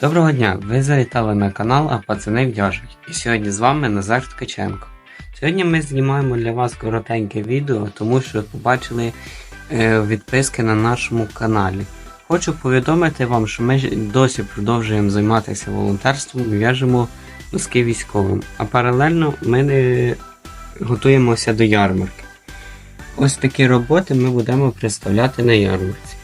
Доброго дня! Ви завітали на канал, а пацани в'яжуть. І сьогодні з вами Назар Ткаченко. Сьогодні ми знімаємо для вас коротеньке відео, тому що побачили е, відписки на нашому каналі. Хочу повідомити вам, що ми досі продовжуємо займатися волонтерством і в'яжемо носки військовим. А паралельно ми е, готуємося до ярмарки. Ось такі роботи ми будемо представляти на ярмарці.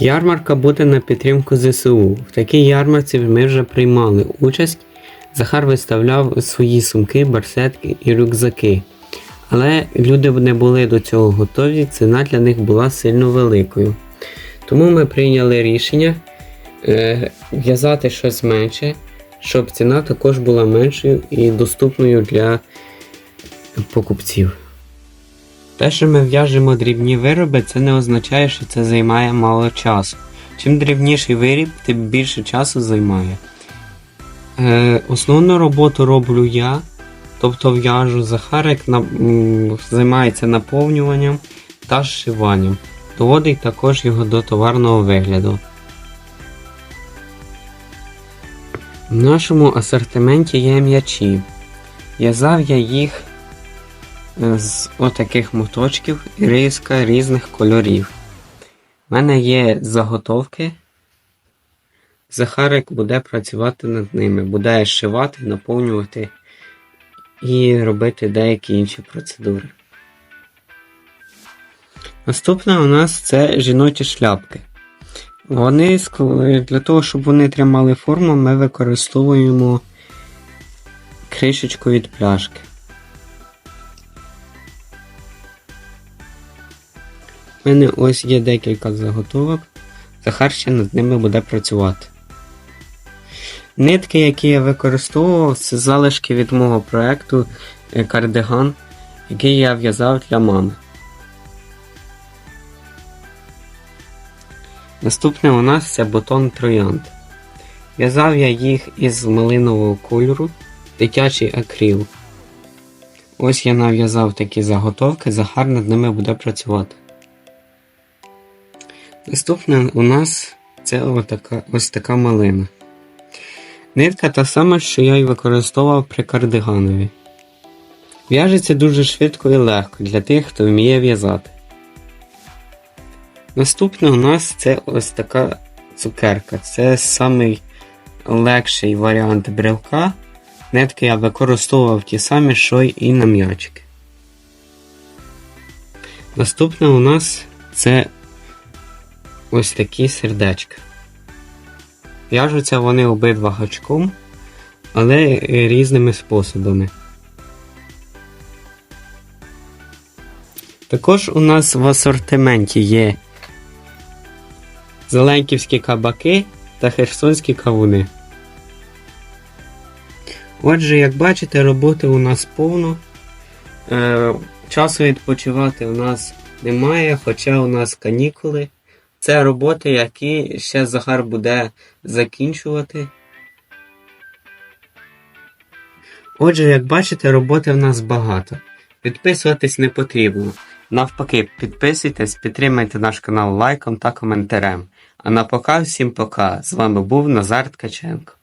Ярмарка буде на підтримку ЗСУ. В такій ярмарці ми вже приймали участь. Захар виставляв свої сумки, барсетки і рюкзаки. Але люди не були до цього готові, ціна для них була сильно великою. Тому ми прийняли рішення е, в'язати щось менше, щоб ціна також була меншою і доступною для покупців. Те, що ми в'яжемо дрібні вироби, це не означає, що це займає мало часу. Чим дрібніший виріб, тим більше часу займає. Е, основну роботу роблю я, тобто в'яжу Захарик на, м, займається наповнюванням та зшиванням. Доводить також його до товарного вигляду. В нашому асортименті є м'ячі. В'язав я їх з отаких моточків і риска різних кольорів. У мене є заготовки. Захарик буде працювати над ними, буде шивати, наповнювати і робити деякі інші процедури. Наступне у нас це жіночі шляпки. Вони для того, щоб вони тримали форму, ми використовуємо кришечку від пляшки. У мене ось є декілька заготовок. Захар ще над ними буде працювати. Нитки, які я використовував, це залишки від мого проєкту е, кардиган, який я в'язав для мами. Наступне у нас це бутон троянд. В'язав я їх із малинового кольору, дитячий акрил. Ось я нав'язав такі заготовки, Захар над ними буде працювати. Наступне у нас це отака, ось така малина. Нитка та сама, що я й використовував при кардиганові. В'яжеться дуже швидко і легко для тих, хто вміє в'язати. Наступне у нас це ось така цукерка. Це самий легший варіант брелка. Нитки я використовував ті самі, що і на м'ячики. Наступне у нас це ось такі сердечка. В'яжуться вони обидва гачком, але е, різними способами. Також у нас в асортименті є зеленківські кабаки та херсонські кавуни. Отже, як бачите, роботи у нас повно. Е, часу відпочивати у нас немає, хоча у нас канікули. Це роботи, які ще Захар буде закінчувати. Отже, як бачите, роботи в нас багато. Підписуватись не потрібно. Навпаки, підписуйтесь, підтримайте наш канал лайком та коментарем. А на пока всім пока. З вами був Назар Ткаченко.